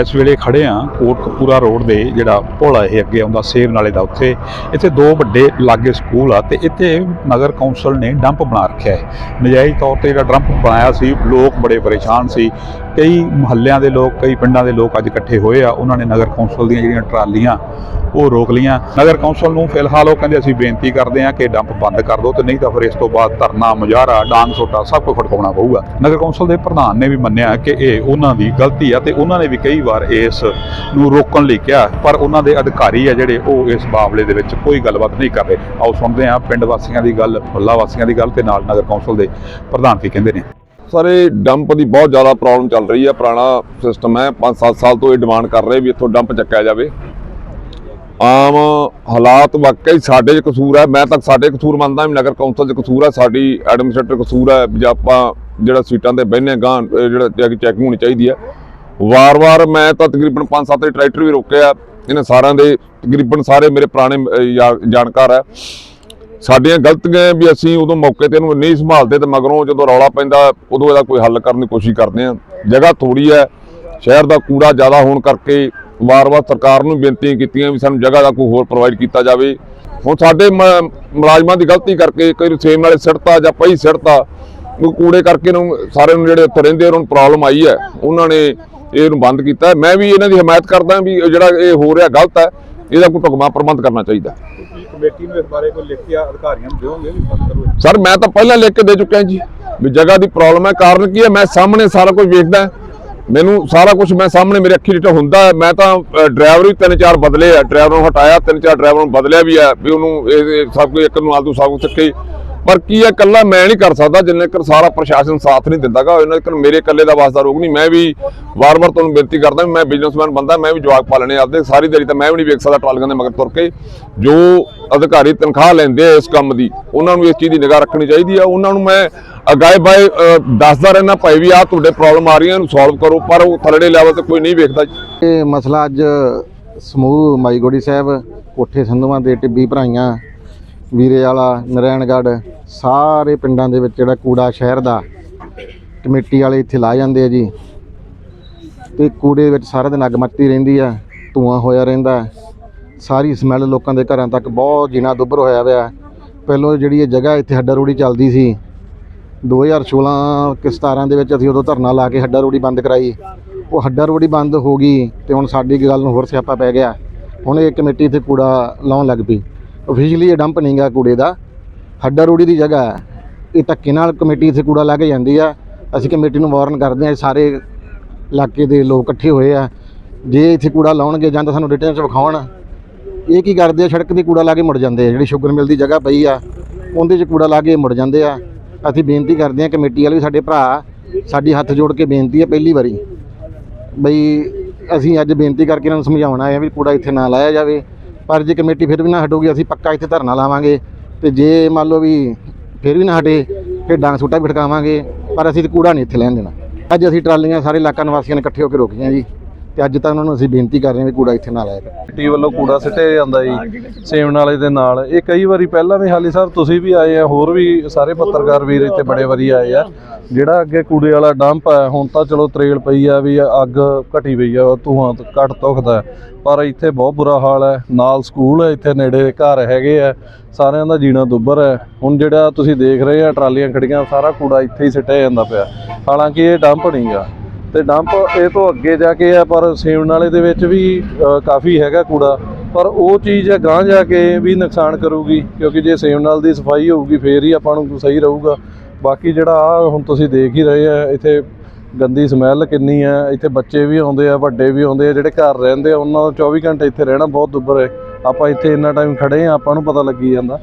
ਇਸ ਵੇਲੇ ਖੜੇ ਆ ਕੋਟਕਪੂਰਾ ਰੋਡ ਦੇ ਜਿਹੜਾ ਪੁਲ ਆ, ਇਹ ਅੱਗੇ ਆਉਂਦਾ ਸੇਵ ਨਾਲੇ ਦਾ ਉੱਥੇ। ਇੱਥੇ ਦੋ ਵੱਡੇ ਲਾਗੇ ਸਕੂਲ ਆ ਤੇ ਇੱਥੇ ਨਗਰ ਕੌਂਸਲ ਨੇ ਡੰਪ ਬਣਾ ਰੱਖਿਆ ਹੈ। ਨਜਾਇਜ਼ ਤੌਰ ਤੇ ਜਿਹੜਾ ਡੰਪ ਬਣਾਇਆ ਸੀ, ਲੋਕ ਬੜੇ ਪਰੇਸ਼ਾਨ ਸੀ। ਕਈ ਮੁਹੱਲਿਆਂ ਦੇ ਲੋਕ, ਕਈ ਪਿੰਡਾਂ ਦੇ ਲੋਕ ਅੱਜ ਇਕੱਠੇ ਹੋਏ ਆ। ਉਹਨਾਂ ਨੇ ਨਗਰ ਕੌਂਸਲ ਦੀਆਂ ਜਿਹੜੀਆਂ ਟਰਾਲੀਆਂ, ਉਹ ਰੋਕ ਲੀਆਂ ਨਗਰ ਕੌਂਸਲ ਨੂੰ ਫਿਲਹਾਲ ਉਹ ਕਹਿੰਦੇ ਅਸੀਂ ਬੇਨਤੀ ਕਰਦੇ ਹਾਂ ਕਿ ਡੰਪ ਬੰਦ ਕਰ ਦਿਓ ਤੇ ਨਹੀਂ ਤਾਂ ਫਿਰ ਇਸ ਤੋਂ ਬਾਅਦ ਧਰਨਾ, ਮੁਜ਼ਾਹਰਾ, ਡਾਂਗ ਸੋਟਾ ਸਭ ਕੁਝ ਖੜਕਾਉਣਾ ਪਊਗਾ। ਨਗਰ ਕੌਂਸਲ ਦੇ ਪ੍ਰਧਾਨ ਨੇ ਵੀ ਮੰਨਿਆ ਕਿ ਇਹ ਉਹਨਾਂ ਦੀ ਗਲਤੀ ਆ ਤੇ ਉਹਨਾਂ ਨੇ ਵੀ ਕਈ ਵਾਰ ਇਸ ਨੂੰ ਰੋਕਣ ਲਈ ਕਿਹਾ। ਪਰ ਉਹਨਾਂ ਦੇ ਅਧਿਕਾਰੀ ਆ ਜਿਹੜੇ, ਉਹ ਇਸ ਮਾਮਲੇ ਦੇ ਵਿੱਚ ਕੋਈ ਗੱਲਬਾਤ ਨਹੀਂ ਕਰ ਰਹੇ। ਆਓ ਸੁਣਦੇ ਹਾਂ ਪਿੰਡ ਵਾਸੀਆਂ ਦੀ ਗੱਲ, ਮੁਹੱਲਾ ਵਾਸੀਆਂ ਦੀ ਗੱਲ ਤੇ ਨਾਲ ਨਗਰ ਕੌਂਸਲ ਦੇ ਪ੍ਰਧਾਨ ਕੀ ਕਹਿੰਦੇ ਨੇ। ਸਰ ਡੰਪ ਦੀ ਬਹੁਤ ਜ਼ਿਆਦਾ ਪ੍ਰੋਬਲਮ ਚੱਲ ਰਹੀ ਹੈ, ਪੁਰਾਣਾ ਸਿਸਟਮ ਹੈ। 5-7 ਸਾਲ ਤੋਂ ਇਹ ਡਿਮਾਂਡ ਕਰ ਰਹੇ ਵੀ ਇੱਥੋਂ ਡੰਪ ਚੱਕਿਆ ਜਾਵੇ। ਆਮ ਹਾਲਾਤ ਵਾਕਈ ਸਾਡੇ 'ਚ ਕਸੂਰ ਹੈ। ਮੈਂ ਤਾਂ ਸਾਡੇ ਕਸੂਰ ਮੰਨਦਾ ਵੀ ਨਗਰ ਕੌਂਸਲ 'ਚ ਕਸੂਰ ਹੈ, ਸਾਡੀ ਐਡਮਿਨਿਸਟ੍ਰੇਟਰ ਕਸੂਰ ਹੈ ਵੀ ਆਪਾਂ ਜਿਹੜਾ ਸੀਟਾਂ ਤੇ ਬਹਿਨੇ ਗਾਂ ਜਿਹੜਾ ਚੈਕਿੰਗ ਹੋਣੀ ਚਾਹੀਦੀ ਹੈ। ਵਾਰ-ਵਾਰ ਮੈਂ ਤਾਂ ਤਕਰੀਬਨ 5-7 ਟਰੈਕਟਰ ਵੀ ਰੋਕਿਆ। ਇਹਨਾਂ ਸਾਰਿਆਂ ਦੇ ਤਕਰੀਬਨ ਸਾਰੇ ਮੇਰੇ ਪੁਰਾਣੇ ਯਾ- ਜਾਣਕਾਰ ਹੈ। ਸਾਡੀਆਂ ਗਲਤੀਆਂ ਵੀ ਅਸੀਂ ਉਦੋਂ ਮੌਕੇ ਤੇ ਇਹਨੂੰ ਨਹੀਂ ਸੰਭਾਲਦੇ ਤੇ ਮਗਰੋਂ ਜਦੋਂ ਰੌਲਾ ਪੈਂਦਾ, ਉਦੋਂ ਇਹਦਾ ਕੋਈ ਹੱਲ ਕਰਨ ਦੀ ਕੋਸ਼ਿਸ਼ ਕਰਦੇ ਆ ਜਗ੍ਹਾ ਥੋੜੀ ਹੈ, ਸ਼ਹਿਰ ਦਾ ਕੂੜਾ ਜ਼ਿਆਦਾ ਹੋਣ ਕਰਕੇ ਵਾਰ-ਵਾਰ ਸਰਕਾਰ ਨੂੰ ਬੇਨਤੀਆਂ ਕੀਤੀਆਂ ਵੀ ਸਾਨੂੰ ਜਗ੍ਹਾ ਦਾ ਕੋਈ ਹੋਰ ਪ੍ਰੋਵਾਈਡ ਕੀਤਾ ਜਾਵੇ। ਹੁਣ ਸਾਡੇ ਮ- ਮੁਲਾਜ਼ਮਾਂ ਦੀ ਗਲਤੀ ਕਰਕੇ ਕਈ ਸੇਮ ਨਾਲੇ ਸਿੜਤਾ ਜਾਂ ਪਈ ਸਿੜਤਾ, ਉਹ ਕੂੜੇ ਕਰਕੇ ਨੂੰ ਸਾਰੇ ਨੂੰ ਜਿਹੜੇ ਉੱਥੇ ਰਹਿੰਦੇ ਉਹਨਾਂ ਨੂੰ ਪ੍ਰੋਬਲਮ ਆਈ ਹੈ। ਉਹਨਾਂ ਨੇ ਇਹਨੂੰ ਬੰਦ ਕੀਤਾ। ਮੈਂ ਵੀ ਇਹਨਾਂ ਦੀ ਹਮਾਇਤ ਕਰਦਾ ਵੀ ਇਹ ਜਿਹੜਾ ਇਹ ਹੋ ਰਿਹਾ ਗਲਤ ਹੈ, ਇਹਦਾ ਕੋਈ ਢੁਕਵਾਂ ਪ੍ਰਬੰਧ ਕਰਨਾ ਚਾਹੀਦਾ। ਕਮੇਟੀ ਨੂੰ ਇਸ ਬਾਰੇ ਕੋਈ ਲਿਖ ਅਧਿਕਾਰੀਆਂ ਨੂੰ ਦਿਓਗੇ ਵੀ ਬੰਦ ਕਰੋ ਸਰ, ਮੈਂ ਤਾਂ ਪਹਿਲਾਂ ਲਿਖ ਕੇ ਦੇ ਚੁੱਕਿਆ ਜੀ, ਵੀ ਜਗ੍ਹਾ ਦੀ ਪ੍ਰੋਬਲਮ ਹੈ। ਕਾਰਨ ਕੀ ਹੈ? ਮੈਂ ਸਾਹਮਣੇ ਸਾਰਾ ਕੁਝ ਵੇਖਦਾ ਮੈਨੂੰ ਸਾਰਾ ਕੁਝ ਮੈਂ ਸਾਹਮਣੇ ਮੇਰੇ ਅੱਖੀ ਰਿਟਾ ਹੁੰਦਾ ਹੈ। ਮੈਂ ਤਾਂ ਡਰਾਈਵਰ ਵੀ ਤਿੰਨ ਚਾਰ ਬਦਲੇ ਆ। ਡਰਾਈਵਰ ਨੂੰ ਹਟਾਇਆ, ਤਿੰਨ ਚਾਰ ਡਰਾਈਵਰ ਨੂੰ ਬਦਲਿਆ ਵੀ ਹੈ, ਵੀ ਉਹਨੂੰ ਇਹ ਸਭ ਕੁਝ ਇੱਕ ਨੂੰ ਆਲਤੂ ਸਭ ਕੁਝ ਪਰ ਕੀ ਹੈ ਇਕੱਲਾ ਮੈਂ ਨਹੀਂ ਕਰ ਸਕਦਾ ਜਿੰਨੇ ਚਿਰ ਸਾਰਾ ਪ੍ਰਸ਼ਾਸਨ ਸਾਥ ਨਹੀਂ ਦਿੰਦਾਗਾ ਉਹਨਾਂ ਚਿਰ ਮੇਰੇ ਇਕੱਲੇ ਦਾ ਵਾਸਤਾ ਰੋਕ ਨਹੀਂ, ਮੈਂ ਵੀ ਵਾਰ-ਵਾਰ ਤੁਹਾਨੂੰ ਬੇਨਤੀ ਕਰਦਾ ਵੀ ਮੈਂ ਬਿਜ਼ਨਸਮੈਨ ਬੰਦਾ, ਮੈਂ ਵੀ ਜਵਾਕ ਪਾਲਣੇ ਆਪਦੇ, ਸਾਰੀ ਦਿਹਾੜੀ ਤਾਂ ਮੈਂ ਵੀ ਨਹੀਂ ਵੇਖ ਸਕਦਾ ਟਰਾਲੀਆਂ ਦੇ ਮਗਰ ਤੁਰ ਕੇ। ਜੋ ਅਧਿਕਾਰੀ ਤਨਖਾਹ ਲੈਂਦੇ ਆ ਇਸ ਕੰਮ ਦੀ, ਉਹਨਾਂ ਨੂੰ ਇਸ ਚੀਜ਼ ਦੀ ਨਿਗਾਹ ਰੱਖਣੀ ਚਾਹੀਦੀ ਆ, ਉਹਨਾਂ ਨੂੰ ਮੈਂ ਅਗਾਏ ਬਾਏ ਦੱਸਦਾ ਰਹਿਣਾ ਭਾਈ ਵੀ ਆ ਤੁਹਾਡੇ ਪ੍ਰੋਬਲਮ ਆ ਰਹੀਆਂ, ਇਹਨੂੰ ਸੋਲਵ ਕਰੋ, ਪਰ ਉਹ ਥੱਲੜੇ ਲੈਵਲ ਤੇ ਕੋਈ ਨਹੀਂ ਵੇਖਦਾ। ਇਹ ਮਸਲਾ ਅੱਜ ਸਮੂਹ ਮਾਈਗੋੜੀ ਸਾਹਿਬ, ਕੋਠੇ ਸੰਧੂਆਂ ਦੇ ਟਿੱਬੀ ਭਰਾਈਆਂ ਵੀਰੇ ਵਾਲਾ ਨਰੈਣਗੜ੍ਹ, ਸਾਰੇ ਪਿੰਡਾਂ ਦੇ ਵਿੱਚ ਜਿਹੜਾ ਕੂੜਾ ਸ਼ਹਿਰ ਦਾ ਕਮੇਟੀ ਵਾਲੇ ਇੱਥੇ ਲਾ ਜਾਂਦੇ ਆ ਜੀ। ਤੇ ਕੂੜੇ ਵਿੱਚ ਸਾਰਾ ਦਿਨ ਅੱਗ ਮੱਚਦੀ ਰਹਿੰਦੀ ਆ, ਧੂਆਂ ਹੋਇਆ ਰਹਿੰਦਾ ਸਾਰੀ ਸਮੈਲ ਲੋਕਾਂ ਦੇ ਘਰਾਂ ਤੱਕ ਬਹੁਤ ਜੀਣਾ ਦੁੱਭਰ ਹੋਇਆ ਹੋਇਆ ਪਹਿਲੋਂ ਜਿਹੜੀ ਇਹ ਜਗ੍ਹਾ ਇੱਥੇ ਹੱਡਾ ਰੋੜੀ ਚੱਲਦੀ ਸੀ 2016 ਕਿ 17 ਦੇ ਵਿੱਚ ਅਸੀਂ ਉਦੋਂ ਧਰਨਾ ਲਾ ਕੇ ਹੱਡਾ ਰੋੜੀ ਬੰਦ ਕਰਾਈ। ਉਹ ਹੱਡਾ ਰੋੜੀ ਬੰਦ ਹੋ ਗਈ ਤੇ ਹੁਣ ਸਾਡੀ ਗੱਲ ਨੂੰ ਹੋਰ ਸਿਆਪਾ ਪੈ ਗਿਆ। ਹੁਣ ਇਹ ਕਮੇਟੀ ਇੱਥੇ ਕੂੜਾ ਲਾਉਣ ਲੱਗ ਪਈ। ਅਫੀਸ਼ੀਅਲੀ ਇਹ ਡੰਪ ਨਹੀਂਗਾ ਕੂੜੇ ਦਾ। ਹੱਡਾ ਰੋੜੀ ਦੀ ਜਗ੍ਹਾ ਹੈ। ਇਹ ਧੱਕੇ ਨਾਲ ਕਮੇਟੀ ਇੱਥੇ ਕੂੜਾ ਲਾ ਕੇ ਜਾਂਦੀ ਆ। ਅਸੀਂ ਕਮੇਟੀ ਨੂੰ ਵਾਰਨ ਕਰਦੇ ਆ ਸਾਰੇ ਇਲਾਕੇ ਦੇ ਲੋਕ ਇਕੱਠੇ ਹੋਏ ਆ। ਜੇ ਇੱਥੇ ਕੂੜਾ ਲਾਉਣਗੇ ਜਾਂ ਤਾਂ ਸਾਨੂੰ ਰਿਟਰਨ 'ਚ ਵਿਖਾਉਣ। ਇਹ ਕੀ ਕਰਦੇ ਆ, ਸੜਕ ਤੇ ਕੂੜਾ ਲਾ ਕੇ ਮੁੜ ਜਾਂਦੇ ਆ। ਜਿਹੜੀ ਸ਼ੂਗਰ ਮਿਲ ਦੀ ਜਗ੍ਹਾ ਪਈ ਆ, ਉਹਦੇ 'ਚ ਕੂੜਾ ਲਾ ਕੇ ਮੁੜ ਜਾਂਦੇ ਆ। ਅਸੀਂ ਬੇਨਤੀ ਕਰਦੇ ਆ ਕਮੇਟੀ ਵਾਲੇ ਵੀ ਸਾਡੇ ਭਰਾ, ਸਾਡੀ ਹੱਥ ਜੋੜ ਕੇ ਬੇਨਤੀ ਹੈ ਪਹਿਲੀ ਵਾਰੀ। ਬਈ ਅਸੀਂ ਅੱਜ ਬੇਨਤੀ ਕਰਕੇ ਇਹਨਾਂ ਨੂੰ ਸਮਝਾਉਣਾ ਆ ਵੀ ਕੂੜਾ ਇੱਥੇ ਨਾ ਲਾਇਆ ਜਾਵੇ। ਪਰ ਜੇ ਕਮੇਟੀ ਫਿਰ ਵੀ ਨਾ ਹਟੂਗੀ, ਅਸੀਂ ਪੱਕਾ ਇੱਥੇ ਧਰਨਾ ਲਾਵਾਂਗੇ। ਤੇ ਜੇ ਮੰਨ ਲਓ ਵੀ ਫਿਰ ਵੀ ਨਾ ਹਟੇ, ਫਿਰ ਡਾਂਗ ਸੂਟਾ ਵੀ ਫਟਕਾਵਾਂਗੇ ਪਰ ਅਸੀਂ ਤੇ ਕੂੜਾ ਨਹੀਂ ਇੱਥੇ ਲੈਣ ਦੇਣਾ। ਅੱਜ ਅਸੀਂ ਟਰਾਲੀਆਂ ਸਾਰੇ ਇਲਾਕਾ ਨਿਵਾਸੀਆਂ ਨੇ ਇਕੱਠੇ ਹੋ ਕੇ ਰੋਕੀਆਂ ਜੀ। ਤੇ ਅੱਜ ਤਾਂ ਉਹਨਾਂ ਨੂੰ ਅਸੀਂ ਬੇਨਤੀ ਕਰ ਰਹੇ ਹਾਂ ਵੀ ਕੂੜਾ ਇੱਥੇ ਨਾ ਲਾਇਆ ਕਰੋ ਟੀ ਵੱਲੋਂ ਕੂੜਾ ਸਿੱਟਿਆ ਜਾਂਦਾ ਜੀ ਸੇਮ ਨਾਲੇ ਦੇ ਨਾਲ। ਇਹ ਕਈ ਵਾਰੀ ਪਹਿਲਾਂ ਵੀ ਹਾਲੀ ਸਾਹਿਬ ਤੁਸੀਂ ਵੀ ਆਏ ਆ, ਹੋਰ ਵੀ ਸਾਰੇ ਪੱਤਰਕਾਰ ਵੀਰ ਇੱਥੇ ਬੜੇ ਵਾਰੀ ਆਏ ਆ। ਜਿਹੜਾ ਅੱਗੇ ਕੂੜੇ ਵਾਲਾ ਡੰਪ ਹੈ ਹੁਣ ਤਾਂ ਚਲੋ ਤਰੇਲ ਪਈ ਆ ਵੀ ਅੱਗ ਘਟੀ ਪਈ ਆ, ਧੂਆਂ ਤੋਂ ਘੱਟ ਤੁਖਦਾ ਪਰ ਇੱਥੇ ਬਹੁਤ ਬੁਰਾ ਹਾਲ ਹੈ। ਨਾਲ ਸਕੂਲ ਹੈ, ਇੱਥੇ ਨੇੜੇ ਘਰ ਹੈਗੇ ਆ। ਸਾਰਿਆਂ ਦਾ ਜੀਣਾ ਦੁੱਬਰ ਹੈ। ਹੁਣ ਜਿਹੜਾ ਤੁਸੀਂ ਦੇਖ ਰਹੇ ਆ, ਟਰਾਲੀਆਂ ਖੜੀਆਂ, ਸਾਰਾ ਕੂੜਾ ਇੱਥੇ ਹੀ ਸਿੱਟਿਆ ਜਾਂਦਾ ਪਿਆ। ਹਾਲਾਂਕਿ ਇਹ ਡੰਪ ਨਹੀਂਗਾ। ਤੇ ਡੰਪ ਇਹ ਤੋਂ ਅੱਗੇ ਜਾ ਕੇ ਆ, ਪਰ ਸੇਵਨ ਵਾਲੇ ਦੇ ਵਿੱਚ ਵੀ ਕਾਫੀ ਹੈਗਾ ਕੂੜਾ। ਪਰ ਉਹ ਚੀਜ਼ ਹੈ ਗਾਂਹ ਜਾ ਕੇ ਵੀ ਨੁਕਸਾਨ ਕਰੂਗੀ, ਕਿਉਂਕਿ ਜੇ ਸੇਵਨ ਨਾਲ ਦੀ ਸਫ਼ਾਈ ਹੋਊਗੀ, ਫੇਰ ਹੀ ਆਪਾਂ ਨੂੰ ਸਹੀ ਰਹੂਗਾ। ਬਾਕੀ ਜਿਹੜਾ ਆ, ਹੁਣ ਤੁਸੀਂ ਦੇਖ ਹੀ ਰਹੇ ਆ, ਇੱਥੇ ਗੰਦੀ ਸਮੈਲ ਕਿੰਨੀ ਆ, ਇੱਥੇ ਬੱਚੇ ਵੀ ਆਉਂਦੇ ਆ, ਵੱਡੇ ਵੀ ਆਉਂਦੇ ਆ, ਜਿਹੜੇ ਘਰ ਰਹਿੰਦੇ ਆ, ਉਹਨਾਂ ਦਾ 24 ਘੰਟੇ ਇੱਥੇ ਰਹਿਣਾ ਬਹੁਤ ਦੁੱਬਰ ਹੈ। ਆਪਾਂ ਇੱਥੇ ਇੰਨਾ ਟਾਈਮ ਖੜੇ ਆ, ਆਪਾਂ ਨੂੰ ਪਤਾ ਲੱਗੀ ਜਾਂਦਾ।